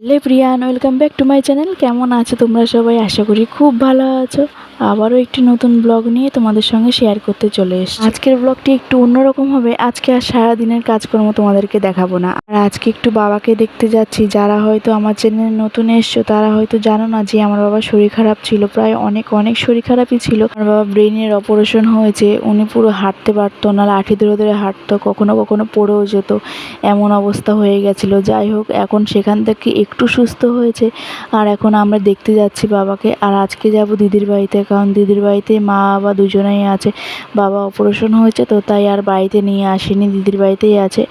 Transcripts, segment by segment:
Hello Priyan, welcome back to my channel. কেমন আছো তোমরা সবাই? আশা করি খুব ভালো আছো। আবারও একটি নতুন ব্লগ নিয়ে তোমাদের সঙ্গে শেয়ার করতে চলে এসেছি। আজকের ব্লগটি একটু অন্যরকম হবে। আজকে আর সারাদিনের কাজকর্ম তোমাদেরকে দেখাবো না। আর আজকে একটু বাবাকে দেখতে যাচ্ছি। যারা হয়তো আমার চ্যানেলে নতুন এসছো, তারা হয়তো জানো না যে আমার বাবার শরীর খারাপ ছিল। প্রায় অনেক অনেক শরীর খারাপই ছিল। আমার বাবা ব্রেনের অপারেশন হয়েছে। উনি পুরো হাঁটতে পারতো না, লাঠি ধরে ধরে হাঁটতো, কখনো কখনো পড়েও যেত। এমন অবস্থা হয়ে গেছিল। যাই হোক, এখন সেখান থেকে একটু সুস্থ হয়েছে। আর এখন আমরা দেখতে যাচ্ছি বাবাকে। আর আজকে যাব দিদির বাড়িতে কারণ দিদির বাড়িতে মা বাবা দুজনেই আছে, বাবা অপারেশন হয়েছে তো তাই আর বাড়িতে নিয়ে আসিনি, দিদির বাড়িতেই আছে।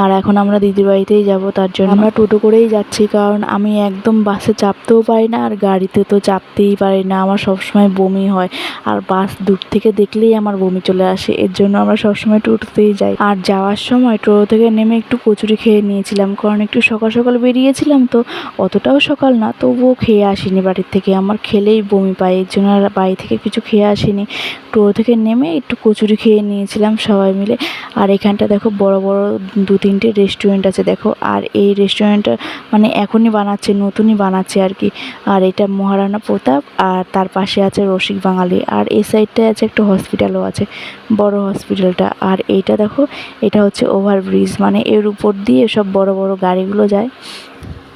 আর এখন আমরা দিদির বাড়িতেই যাব তার জন্য। আমরা টোটো করেই যাচ্ছি কারণ আমি একদম বাসে চাপতেও পারি না আর গাড়িতে তো চাপতেই পারি না, আমার সবসময় বমি হয়। আর বাস দূর থেকে দেখলেই আমার বমি চলে আসে, এর জন্য আমরা সবসময় টোটোতেই যাই। আর যাওয়ার সময় টোটো থেকে নেমে একটু কচুরি খেয়ে নিয়েছিলাম, কারণ একটু সকাল সকাল বেরিয়েছিলাম তো, অতটাও সকাল না, তবুও খেয়ে আসিনি বাড়ির থেকে, আমার খেলেই বমি পায়, এর জন্য আর বাড়ি থেকে কিছু খেয়ে আসিনি। টোটো থেকে নেমে একটু কচুরি খেয়ে নিয়েছিলাম সবাই মিলে। আর এখানটা দেখো বড় বড় দু তিনটে রেস্টুরেন্ট আছে দেখো। আর এই রেস্টুরেন্টটা মানে এখনই বানাচ্ছে, নতুনই বানাচ্ছে আর কি। আর এটা মহারানা প্রতাপ আর তার পাশে আছে রসিক বাঙালি। আর এই সাইডটায় আছে একটা হসপিটালও আছে, বড় হসপিটালটা আর এইটা দেখো, এটা হচ্ছে ওভারব্রিজ মানে এর উপর দিয়ে সব বড় বড় গাড়িগুলো যায়।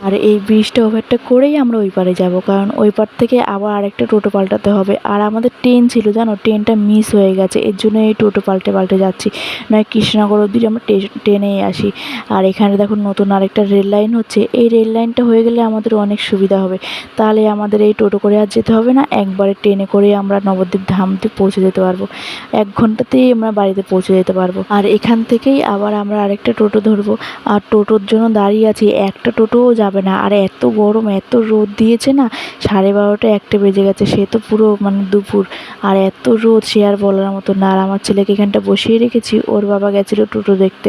আর এই ব্রিজটা ওভারটা করেই আমরা ওই পারে যাব। কারণ ওই পার থেকে আবার আরেকটা টোটো পাল্টাতে হবে। আর আমাদের ট্রেন ছিল, জানো? ট্রেনটা মিস হয়ে গেছে। এর জন্য এই টোটো পাল্টে পাল্টে যাচ্ছি। নয়, কৃষ্ণনগর অব্দি আমরা ট্রেনেই আসি। আর এখানে দেখো নতুন আরেকটা রেল লাইন হচ্ছে। এই রেল লাইনটা হয়ে গেলে আমাদের অনেক সুবিধা হবে। তাহলে আমাদের এই টোটো করে আর যেতে হবে না। একবারে ট্রেনে করে আমরা নবদ্বীপ ধামতে পৌঁছে যেতে পারব। এক ঘন্টাতেই আমরা বাড়িতে পৌঁছে যেতে পারব। আর এখান থেকেই আবার আমরা আরেকটা টোটো ধরবো। আর টোটোর জন্য দাঁড়িয়ে আছি। একটা টোটোও যাবে না। আর এত গরম, এত রোদ দিয়েছে না, সাড়ে বারোটা একটা বেজে গেছে, সে তো পুরো মানে দুপুর। আর এত রোদ, সে আর বলার মতো না। আর আমার ছেলেকে এখানটা বসিয়ে রেখেছি, ওর বাবা গেছিল টোটো দেখতে।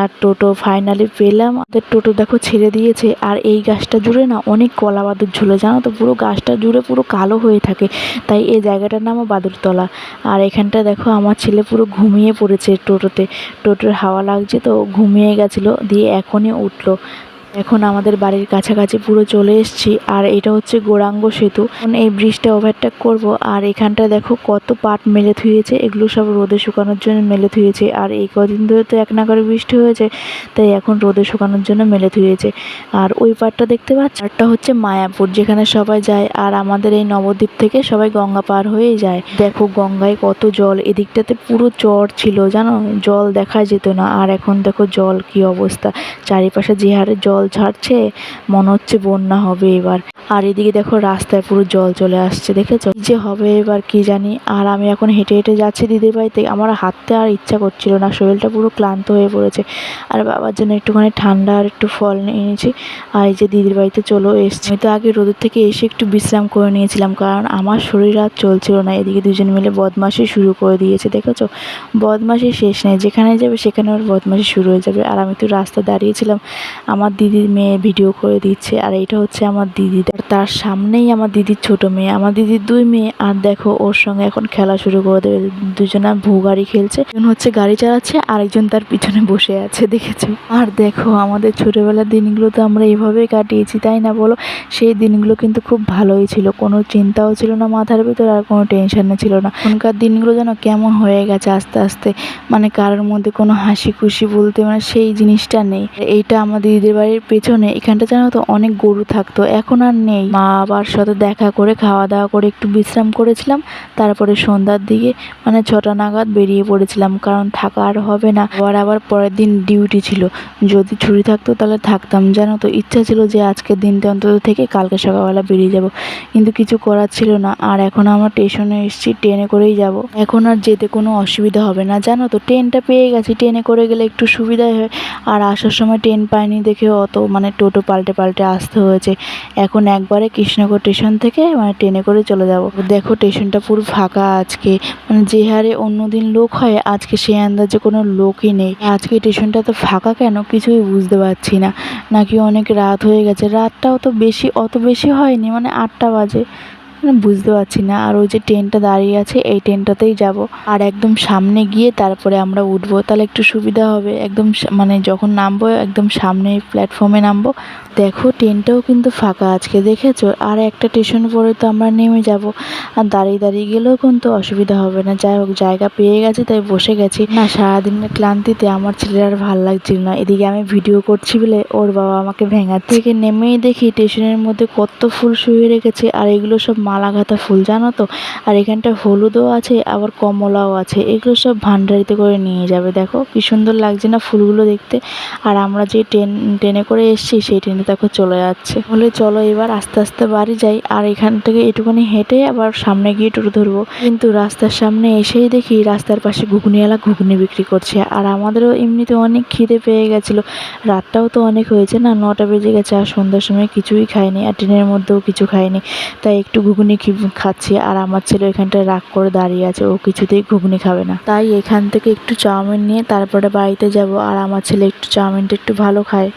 আর টোটো ফাইনালি পেলাম। আমাদের টোটো দেখো ছেড়ে দিয়েছে। আর এই গাছটা জুড়ে না অনেক কলা বাদুর ঝুলে, জানো তো? পুরো গাছটা জুড়ে পুরো কালো হয়ে থাকে। তাই এই জায়গাটার নামও বাদুরতলা। আর এখানটা দেখো, আমার ছেলে পুরো ঘুমিয়ে পড়েছে টোটোতে। টোটোর হাওয়া লাগছে তো ঘুমিয়ে গেছিল, দিয়ে এখনই উঠল। এখন আমাদের বাড়ির কাছাকাছি পুরো চলে এসেছি, আর এটা হচ্ছে গোরাঙ্গ সেতু। এই ব্রিজটা ওভারটেক করব, আর এখানটা দেখো কত পাট মেলে থুয়েছে, এগুলো সব রোদে শুকানোর জন্য মেলে থুয়েছে। আর এই কদিন ধরে তো এক নাগারে বৃষ্টি হয়েছে, তাই এখন রোদে শুকানোর জন্য মেলে থুয়েছে। আর ওই পাটটা দেখতে পাচ্ছ? পাটটা হচ্ছে মায়াপুর, যেখানে সবাই যায়, আর আমাদের এই নবদ্বীপ থেকে সবাই গঙ্গা পার হয়েই যায়। দেখো গঙ্গায় কত জল, এদিকটাতে পুরো চর ছিল, জানো? জল দেখা যেত না, আর এখন দেখো জল কি অবস্থা। চারিপাশে যে হারে জল ছাড়ছে মনে হচ্ছে বন্যা হবে এবার। আর এদিকে দেখো রাস্তায় পুরো জল চলে আসছে, দেখেছ? যে হবে এবার কি জানি? আর আমি এখন হেঁটে হেঁটে যাচ্ছি দিদির বাড়িতে। আমার হাঁটতে আর ইচ্ছা করছিল না, শরীরটা পুরো ক্লান্ত হয়ে পড়েছে। আর বাবার জন্য একটুখানি ঠান্ডা আর একটু ফল নিয়ে নিয়েছি আর এই যে দিদির বাড়িতে চলেও এসছি। তো আগে রোদের থেকে এসে একটু বিশ্রাম করে নিয়েছিলাম, কারণ আমার শরীর আর চলছিল না। এদিকে দুজন মিলে বদমাশি শুরু করে দিয়েছে, দেখেছ? বদমাশি শেষ নেই, যেখানে যাবে সেখানে ওর বদমাশি শুরু হয়ে যাবে। আর আমি তো রাস্তা দাঁড়িয়েছিলাম, আমার দিদির মেয়ে ভিডিও করে দিচ্ছে। আর এটা হচ্ছে আমার দিদি। আর তার সামনেই আমার দিদির ছোট মেয়ে, আমার দিদির দুই মেয়ে। আর দেখো, ওর সঙ্গে এখন খেলা শুরু করে দেবে। দুজনা ভূ গাড়ি খেলছে। একজন হচ্ছে গাড়ি চালাচ্ছে, আরেকজন তার পিছনে বসে আছে, দেখেছ? আর দেখো, আমাদের ছোটবেলার দিনগুলো তো আমরা এইভাবেই কাটিয়েছি, তাই না বলো? সেই দিনগুলো কিন্তু খুব ভালোই ছিল। কোনো চিন্তাও ছিল না মাথার ভিতর, আর কোনো টেনশনও ছিল না। এখনকার দিনগুলো যেন কেমন হয়ে গেছে আস্তে আস্তে মানে কারোর মধ্যে কোনো হাসি খুশি বলতে মানে সেই জিনিসটা নেই। এইটা আমার দিদিদের বাড়ির পেছনে, এখানটা জানো তো অনেক গরু থাকতো। এখন আর নেই। মা বাবার সাথে দেখা করে, খাওয়া দাওয়া করে একটু বিশ্রাম করেছিলাম। তারপরে সন্ধ্যার দিকে মানে ছটা নাগাদ বেরিয়ে পড়েছিলাম, কারণ থাকা আর হবে না। আবার আবার পরের দিন ডিউটি ছিল। যদি ছুটি থাকতো তাহলে থাকতাম, জানো তো? ইচ্ছা ছিল যে আজকের দিনটা অন্তত থেকে কালকে সকালবেলা বেরিয়ে যাব। কিন্তু কিছু করার ছিল না। আর এখন আমরা স্টেশনে এসেছি ট্রেনে করেই যাব। এখন আর যেতে কোনো অসুবিধা হবে না, জানো তো? ট্রেনটা পেয়ে গেছি। ট্রেনে করে গেলে একটু সুবিধাই হয়। আর আসার সময় ট্রেন পাইনি দেখে অত মানে টোটো পাল্টে পাল্টে আসতে হয়েছে। এখন একবারে কৃষ্ণগর স্টেশন থেকে মানে ট্রেনে করে চলে যাব। দেখো স্টেশনটা পুরো ফাঁকা আজকে। মানে যে হারে অন্যদিন লোক হয়, আজকে সেই আন্দাজে কোনো লোকই নেই। আজকে স্টেশনটা তো ফাঁকা কেন কিছুই বুঝতে পারছি না। নাকি অনেক রাত হয়ে গেছে। রাতটাও তো বেশি, অত বেশি হয়নি মানে আটটা বাজে। বুঝতে পারছি না। আর ওই যে ট্রেনটা দাঁড়িয়ে আছে, এই ট্রেনটাতেই যাব। আর একদম সামনে গিয়ে তারপরে আমরা উঠবো। তাহলে একটু সুবিধা হবে। একদম মানে যখন নামবো, একদম সামনে প্ল্যাটফর্মে নামবো। দেখো, ট্রেনটাও কিন্তু ফাঁকা আজকে, দেখেছ? আর একটা স্টেশন পরে তো আমরা নেমে যাব। আর দাঁড়িয়ে দাঁড়িয়ে গেলেও কিন্তু অসুবিধা হবে না। যাই হোক, জায়গা পেয়ে গেছি, তাই বসে গেছি। না, সারাদিনের ক্লান্তিতে আমার ছেলের আর ভালো লাগছিল না। এদিকে আমি ভিডিও করছি বলে ওর বাবা আমাকে ভেঙার থেকে নেমেই দেখি স্টেশনের মধ্যে কত ফুল শুয়ে রেখেছে। আর এগুলো সব মালা গাঁথা ফুল, জানো তো? আর এখানটা হলুদও আছে, আবার কমলাও আছে। এগুলো সব ভান্ডারিতে করে নিয়ে যাবে। দেখো, কি সুন্দর লাগছে না ফুলগুলো দেখতে। আর আমরা যে ট্রেন, ট্রেনে করে এসেছি, সেই ট্রেনে দেখো চলে যাচ্ছে। বলে চলো এবার আস্তে আস্তে বাড়ি যাই। আর এখান থেকে একটুখানি হেঁটে আবার সামনে গিয়ে টোটো ধরবো। কিন্তু রাস্তার সামনে এসেই দেখি রাস্তার পাশে ঘুগনিওয়ালা ঘুগনি বিক্রি করছে। আর আমাদেরও এমনিতে অনেক খিদে পেয়ে গেছিল। রাতটাও তো অনেক হয়েছে না, নটা বেজে গেছে আর সন্ধ্যার সময় কিছুই খাইনি। আর ট্রেনের মধ্যেও কিছু খাইনি। তাই একটু ঘুগনি খি- খাচ্ছি আর আমার ছেলে এখানটায় রাগ করে দাঁড়িয়ে আছে, ও কিছুতেই ঘুগনি খাবে না। তাই এখান থেকে একটু চাউমিন নিয়ে তারপরে বাড়িতে যাব আর আমার ছেলে একটু চাউমিনটা একটু ভালো খায়।